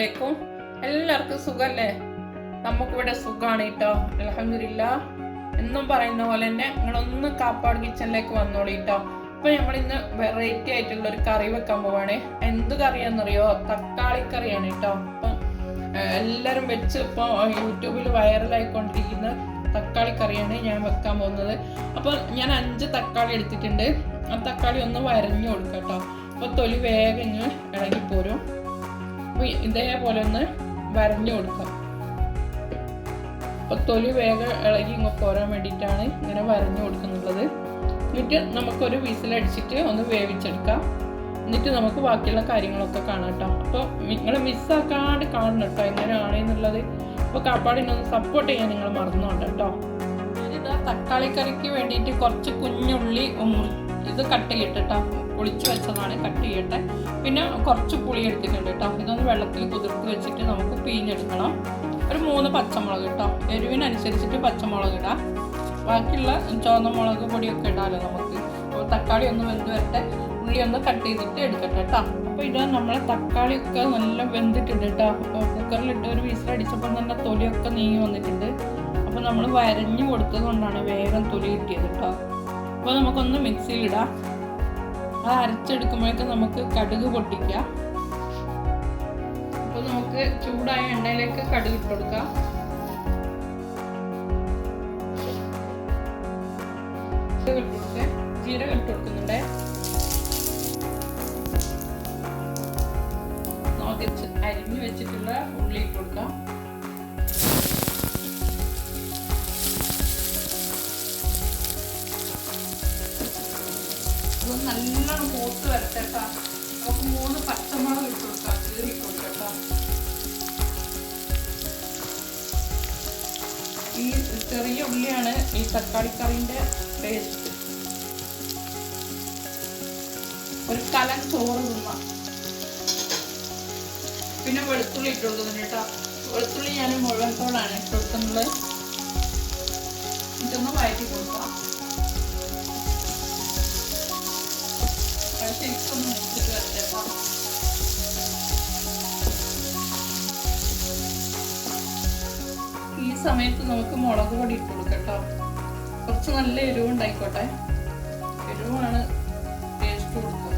അസ്സലാമലൈക്കും. എല്ലാവർക്കും സുഖല്ലേ? നമുക്കിവിടെ സുഖമാണ് കേട്ടോ. അലഹമില്ല എന്നും പറയുന്ന പോലെ തന്നെ നിങ്ങളൊന്ന് കാപ്പാട് കിച്ചണിലേക്ക് വന്നോളൂ കേട്ടോ. അപ്പൊ നമ്മൾ ഇന്ന് വെറൈറ്റി ആയിട്ടുള്ള ഒരു കറി വെക്കാൻ പോവാണ്. എന്ത് കറിയാണെന്നറിയോ? തക്കാളി കറിയാണ് കേട്ടോ. അപ്പം എല്ലാരും വെച്ച് ഇപ്പൊ യൂട്യൂബിൽ വൈറലായിക്കൊണ്ടിരിക്കുന്ന തക്കാളി കറിയാണ് ഞാൻ വെക്കാൻ പോകുന്നത്. അപ്പോൾ ഞാൻ അഞ്ച് തക്കാളി എടുത്തിട്ടുണ്ട്. ആ തക്കാളി ഒന്ന് വരഞ്ഞു കൊടുക്കാം കേട്ടോ. അപ്പോൾ തൊലി വേഗം ഇളകി അപ്പോൾ ഇതേപോലെ ഒന്ന് വരഞ്ഞു കൊടുക്കാം. അപ്പോൾ തൊലി വേഗം ഇളകി ഇങ്ങനെ പോരാൻ വേണ്ടിയിട്ടാണ് ഇങ്ങനെ വരഞ്ഞു കൊടുക്കുന്നുള്ളത്. എന്നിട്ട് നമുക്കൊരു വിസിലടിച്ചിട്ട് ഒന്ന് വേവിച്ചെടുക്കാം. എന്നിട്ട് നമുക്ക് ബാക്കിയുള്ള കാര്യങ്ങളൊക്കെ കാണാം കേട്ടോ. അപ്പോൾ നിങ്ങൾ മിസ്സാക്കാണ്ട് കാണണം കേട്ടോ എങ്ങനെയാണ് എന്നുള്ളത്. അപ്പോൾ കാപ്പാടിനൊന്ന് സപ്പോർട്ട് ചെയ്യാൻ നിങ്ങൾ മറന്നുകൊണ്ട് കേട്ടോ. ഞാനിതാ തക്കാളി കറിക്ക് വേണ്ടിയിട്ട് കുറച്ച് കുഞ്ഞുള്ളി ഇത് കട്ട് ചെയ്തിട്ടാ പൊളിച്ച് വെച്ചതാണ് കട്ട് ചെയ്യട്ടെ. പിന്നെ കുറച്ച് പുളി എടുത്തിട്ടുണ്ട് കേട്ടോ ഇതൊന്ന് വെള്ളത്തിൽ കുതിർത്ത് വെച്ചിട്ട് നമുക്ക് പിഴിഞ്ഞെടുക്കണം. ഒരു മൂന്ന് പച്ചമുളക് കേട്ടോ എരിവിനനുസരിച്ചിട്ട് പച്ചമുളക് ഇടാം. ബാക്കിയുള്ള ചുവന്ന മുളക് പൊടിയൊക്കെ ഇടാമല്ലോ നമുക്ക്. അപ്പോൾ തക്കാളി ഒന്ന് വെന്ത് വരട്ടെ. ഉള്ളി ഒന്ന് കട്ട് ചെയ്തിട്ട് എടുക്കട്ടെ കേട്ടോ അപ്പോൾ ഇത് നമ്മളെ തക്കാളിയൊക്കെ നല്ല വെന്തിട്ടുണ്ട് കേട്ടോ അപ്പോൾ കുക്കറിലിട്ട് ഒരു വിസിലടിച്ചപ്പോൾ തന്നെ തൊലിയൊക്കെ നീങ്ങി വന്നിട്ടുണ്ട്. അപ്പോൾ നമ്മൾ വരഞ്ഞു കൊടുത്തത് കൊണ്ടാണ് വേഗം തൊലി കിട്ടിയത് കേട്ടോ അപ്പോൾ നമുക്കൊന്ന് മിക്സിയിലിടാം അത് അരച്ചെടുക്കുമ്പോഴേക്കും നമുക്ക് കടുക് പൊട്ടിക്കാം. അപ്പോൾ നമുക്ക് ചൂടായ എണ്ണയിലേക്ക് കടുക് ഇട്ട് കൊടുക്കാം. ജീരകം ഇട്ട് കൊടുത്തേ. ജീരകം ഇട്ട് കൊടുക്കുന്നുണ്ടേ. അരിഞ്ഞു വെച്ചിട്ടുള്ള ഉള്ളി ഇട്ട് കൊടുക്കാം. മൂത്ത് വരട്ടെ ട്ടാ. നമുക്ക് മൂന്ന് പച്ചമുളക് ഇട്ട് കൊടുക്കാം. കീറി കൊടുക്കാം. ഈ ചെറിയ ഉള്ളിയാണ് ഈ തക്കാളി തക്കാളിക്കറിന്റെ ടേസ്റ്റ് ഒരു കലൻ ചോറ് തിന്നാം. പിന്നെ വെളുത്തുള്ളി ഇട്ട് കൊടുക്കുന്നുണ്ട് കേട്ടോ. വെളുത്തുള്ളി ഞാൻ മുഴുവൻ തോടാണ് ഇട്ട് കൊടുക്കുന്നത്. ഇതൊന്ന് വഴറ്റി കൊടുക്കാം. ഈ സമയത്ത് നമുക്ക് മുളക് പൊടി ഇട്ട് കൊടുക്കട്ടോ കുറച്ച് നല്ല എരിവുണ്ടായിക്കോട്ടെ. എരിവാണ് ടേസ്റ്റ് കൊടുക്കുക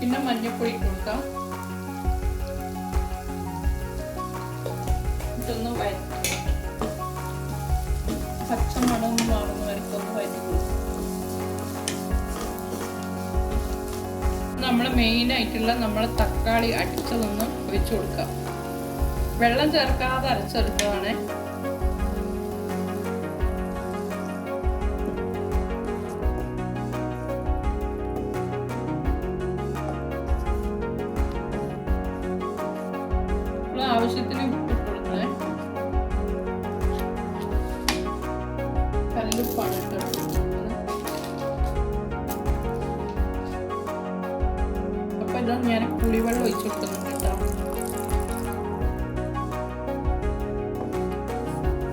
പിന്നെ മഞ്ഞൾപ്പൊടി ഇട്ട് കൊടുക്കാം. ഇതൊന്ന് വഴറ്റി പച്ചമണം മാറുന്ന വരക്കൊന്ന് വയറ്റി കൊടുക്കും. നമ്മൾ മെയിൻ ആയിട്ടുള്ള നമ്മുടെ തക്കാളി അടിച്ചതൊന്ന് ഒഴിച്ചു കൊടുക്കാം. വെള്ളം ചേർക്കാതെ അരച്ചെടുത്തതാണ്. ഇതാ ഞാൻ പുളിവെള്ളം ഒഴിച്ചു കൊടുക്കുന്നുണ്ട് കേട്ടോ.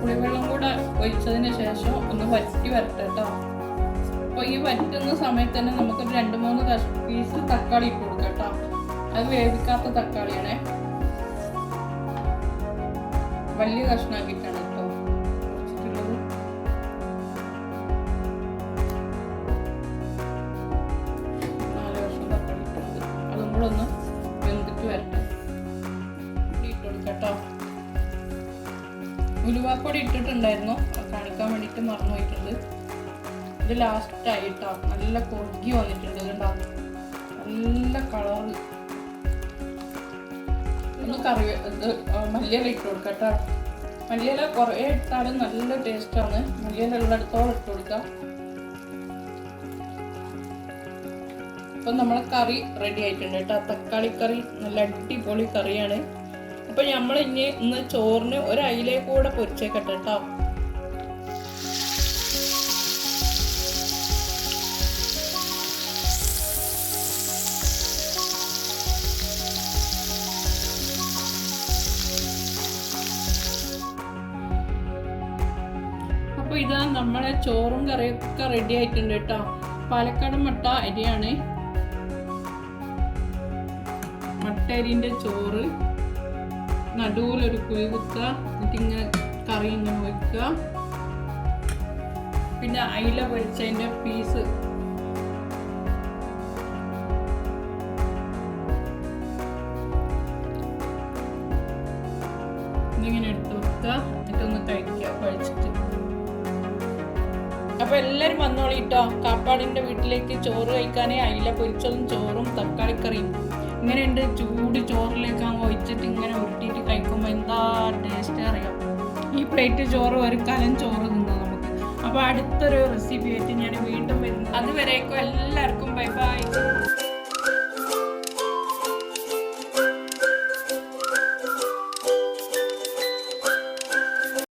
പുളിവെള്ളം കൂടെ ഒഴിച്ചതിന് ശേഷം ഒന്ന് വറ്റി വരട്ടെ കേട്ടോ. അപ്പോൾ ഈ വറ്റുന്ന സമയത്ത് തന്നെ നമുക്ക് രണ്ട് മൂന്ന് പീസ് തക്കാളി ഇട്ട് കൊടുക്കാം കേട്ടോ. അത് വേവിക്കാത്ത തക്കാളിയാണേ. വലിയ കഷ്ണാക്കിയിട്ടാണ് ഒന്ന് വെന്തിട്ട് വരട്ടെ. ഇട്ട് കൊടുക്കട്ടോ കേട്ടോ ഉലുവാപ്പൊടി ഇട്ടിട്ടുണ്ടായിരുന്നു. കാണിക്കാൻ വേണ്ടിയിട്ട് മറന്നു പോയിട്ടുണ്ട്. ഇത് ലാസ്റ്റായി കേട്ടോ നല്ല കൊഴുകി വന്നിട്ടുണ്ട് കണ്ടോ? നല്ല കളറ് ഒന്ന് കറി ഇത് മല്ലിയില ഇട്ട് കൊടുക്കട്ടോ. കേട്ടോ മല്ലിയില കുറേ ഇട്ടാലും നല്ല ടേസ്റ്റാണ് മല്ലിയില ഉള്ളിടത്തോളം ഇട്ട് കൊടുക്കാം. അപ്പം നമ്മളെ കറി റെഡി ആയിട്ടുണ്ട് കേട്ടോ. തക്കാളി കറി നല്ല അടിപൊളി കറിയാണ്. അപ്പൊ നമ്മൾ ഇനി ഇന്ന് ചോറിന് ഒരു അയിലേ കൂടെ പൊരിച്ചേക്കട്ടെ കേട്ടോ അപ്പൊ ഇതാ നമ്മളെ ചോറും കറിയൊക്കെ റെഡി ആയിട്ടുണ്ട് കേട്ടോ. പാലക്കാട് മുട്ട അരിയാണ്. മട്ടേരിന്റെ ചോറ് നടുവിലൊരു കുഴി കുത്തുക എന്നിട്ട് ഇങ്ങനെ കറി ഇങ്ങനെ വെക്കുക. പിന്നെ അയില പൊരിച്ചതിന്റെ പീസ് ഇതിങ്ങനെ എടുത്ത് വെക്കുക. എന്നിട്ടൊന്ന് കഴിക്കുക കഴിച്ചിട്ട്. അപ്പൊ എല്ലാരും വന്നോളിട്ടോ കാപ്പാടിന്റെ വീട്ടിലേക്ക് ചോറ് കഴിക്കാനേ അയില പൊരിച്ചതും ചോറും തക്കാളിക്കറിയും. ഇങ്ങനെയുണ്ട് ചൂട് ചോറിലേക്ക് അങ്ങ് ഒഴിച്ചിട്ട് ഇങ്ങനെ ഉരുട്ടിയിട്ട് കഴിക്കുമ്പോൾ എന്താ ടേസ്റ്റ് അറിയാം? ഈ പ്ലേറ്റ് ചോറ് ഒരു കലം ചോറ് തിന്നാം നമുക്ക്. അപ്പോൾ അടുത്തൊരു റെസിപ്പി ആയിട്ട് ഞാൻ വീണ്ടും വരുന്നു. അതുവരേക്കും എല്ലാവർക്കും ബൈ ബൈ